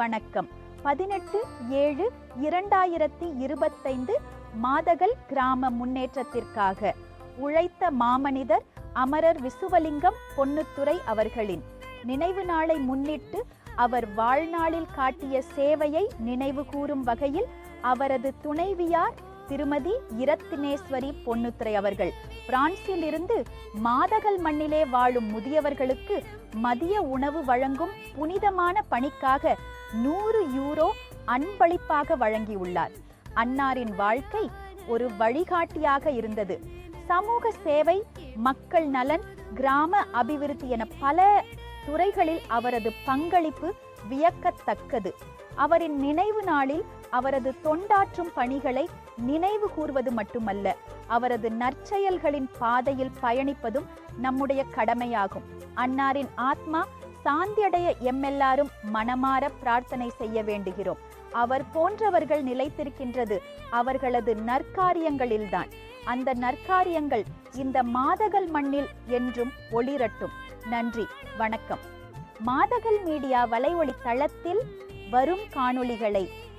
வணக்கம். பதினெட்டு ஏழு இரண்டாயிரத்தி இருபத்தைந்து மாதகல் கிராம முன்னேற்றத்திற்காக உழைத்த மாமனிதர் அமரர் விசுவலிங்கம் பொன்னுத்துறை அவர்களின் நினைவு நாளை முன்னிட்டு அவர் வாழ்நாளில் காட்டிய சேவையை நினைவு கூறும் வகையில் அவரது துணைவியார் திருமதி இரத்தினேஸ்வரி பொன்னுத்துரை அவர்கள். பிரான்சில் இருந்து மாதகல் மண்ணிலே வாழும் முதியவர்களுக்கு மதிய உணவு வழங்கும் புனிதமான பணிக்காக நூறு யூரோ அன்பளிப்பாக வழங்கியுள்ளார். அன்னாரின் வாழ்க்கை ஒரு வழிகாட்டியாக இருந்தது. சமூக சேவை மக்கள் நலன் கிராம அபிவிருத்தி என பல துறைகளில் அவரது பங்களிப்பு வியக்கத்தக்கது. அவரின் நினைவு நாளில் அவரது தொண்டாற்றும் பணிகளை நினைவு கூர்வது மட்டுமல்ல அவரது நற்செயல்களின் பாதையில் பயணிப்பதும் நம்முடைய கடமையாகும். அன்னாரின் ஆத்மா சாந்தியடைய எம்மெல்லாரும் மனமாற பிரார்த்தனை செய்ய வேண்டுகிறோம். அவர் போன்றவர்கள் நிலைத்திருக்கின்றது அவர்களது நற்காரியங்களில்தான். அந்த நற்காரியங்கள் இந்த மாதகல் மண்ணில் என்றும் ஒளிரட்டும். நன்றி வணக்கம். மாதகல் மீடியா வலைஒளி தளத்தில் வரும் காணொளிகளை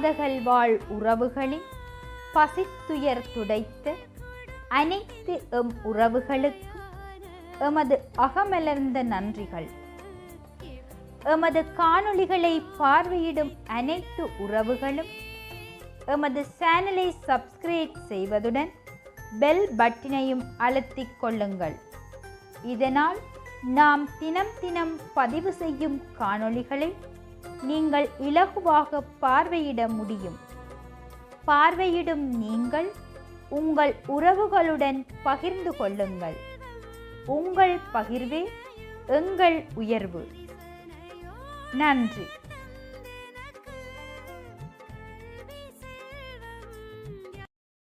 மாதகள் வாழ் உறவுகளின் பசித்துயர் துடைத்த அனைத்து எம் உறவுகளுக்கு எமது அகமலர்ந்த நன்றிகள். எமது காணொளிகளை பார்வையிடும் அனைத்து உறவுகளும் எமது சேனலை சப்ஸ்கிரைப் செய்வதுடன் பெல் பட்டினையும் அழுத்திக் கொள்ளுங்கள். இதனால் நாம் தினம் தினம் பதிவு செய்யும் காணொளிகளை நீங்கள் இலகுவாக பார்வையிட முடியும். பார்வையிடும் நீங்கள் உங்கள் உறவுகளுடன் பகிர்ந்து கொள்ளுங்கள். உங்கள் பகிர்வே எங்கள் உயர்வு. நன்றி.